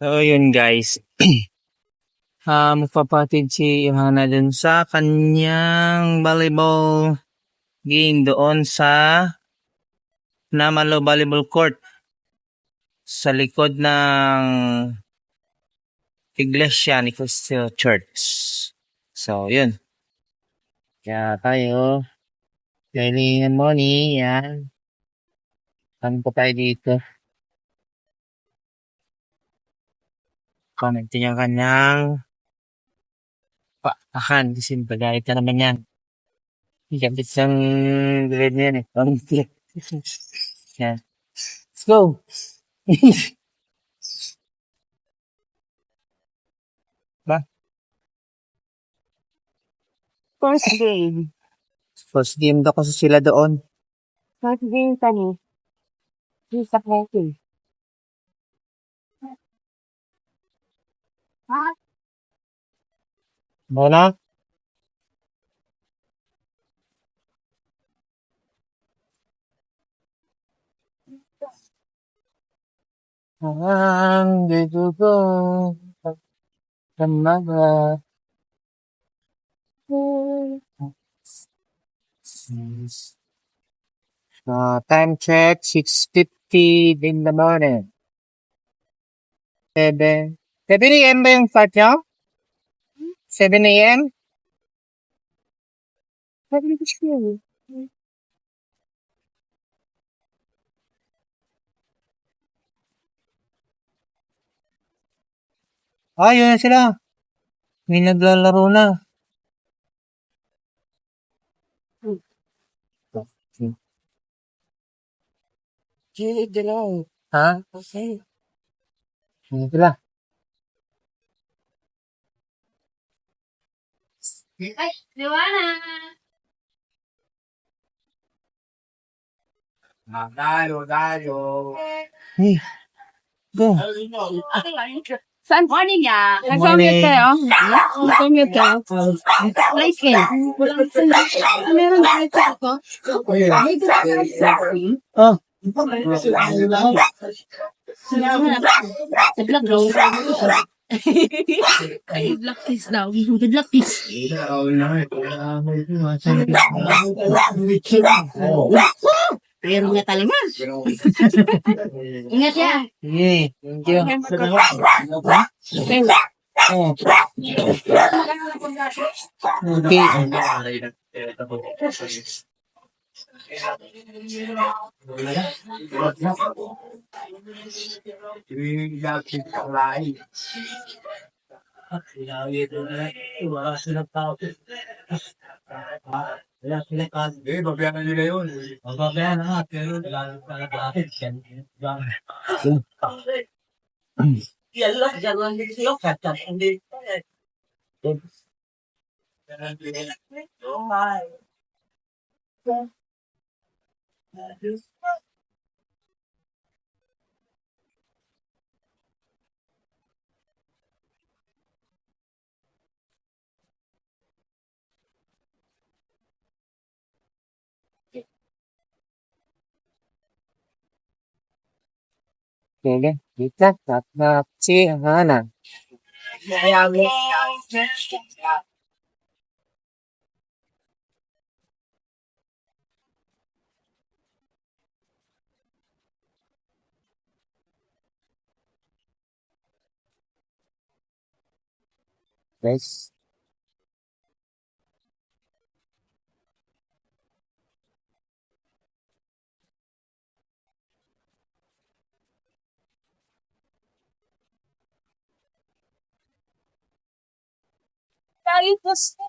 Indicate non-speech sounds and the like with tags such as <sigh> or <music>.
So, yun guys. <clears throat> Ah, magpapatid si Johanna dun sa kanyang volleyball game doon sa Namalo Volleyball Court sa likod ng Iglesia ni Cristo Church. So, yun. Kaya tayo, daily and money, yan. Saan po tayo dito? Comment yung kanyang paakan kasi pagayit ka naman yan. Ikabit siyang grade niya yan eh. <laughs> Yan. Let's go! <laughs> ba? First game. First game daw kasi sila doon. First game kani. Sa hockey. Mona? Uh, Andito ko sa mga So, time check, 6.50 in the morning. 7, 7 a.m. ba yung start nyo? 7 a.m.? Sabi ko siya. Ah, yun na sila. May naglalaro na. Hindi dilaw. Ha? Okay. Na sila. Ay, Joana. À, đây rồi, đây rồi. Đi. Đi. San Juan niya, nagpamiyoteo. Nagpamiyoteo. Like it. Meron na ito ako. Oh. Sa vlog, Good luck kiss daw. Good luck kiss. Pero nga talaga. Ingat ya. Sige, thank you. Oh, okay. Eh, babayan na nila yun. Babayan na natin. Kailangan pa natin. Yallah, jangan dikilo kacang. Hindi. Oh my. Kaya kita tatap si Hanan. Kaya kita tatap si Hanan. place Dahil gusto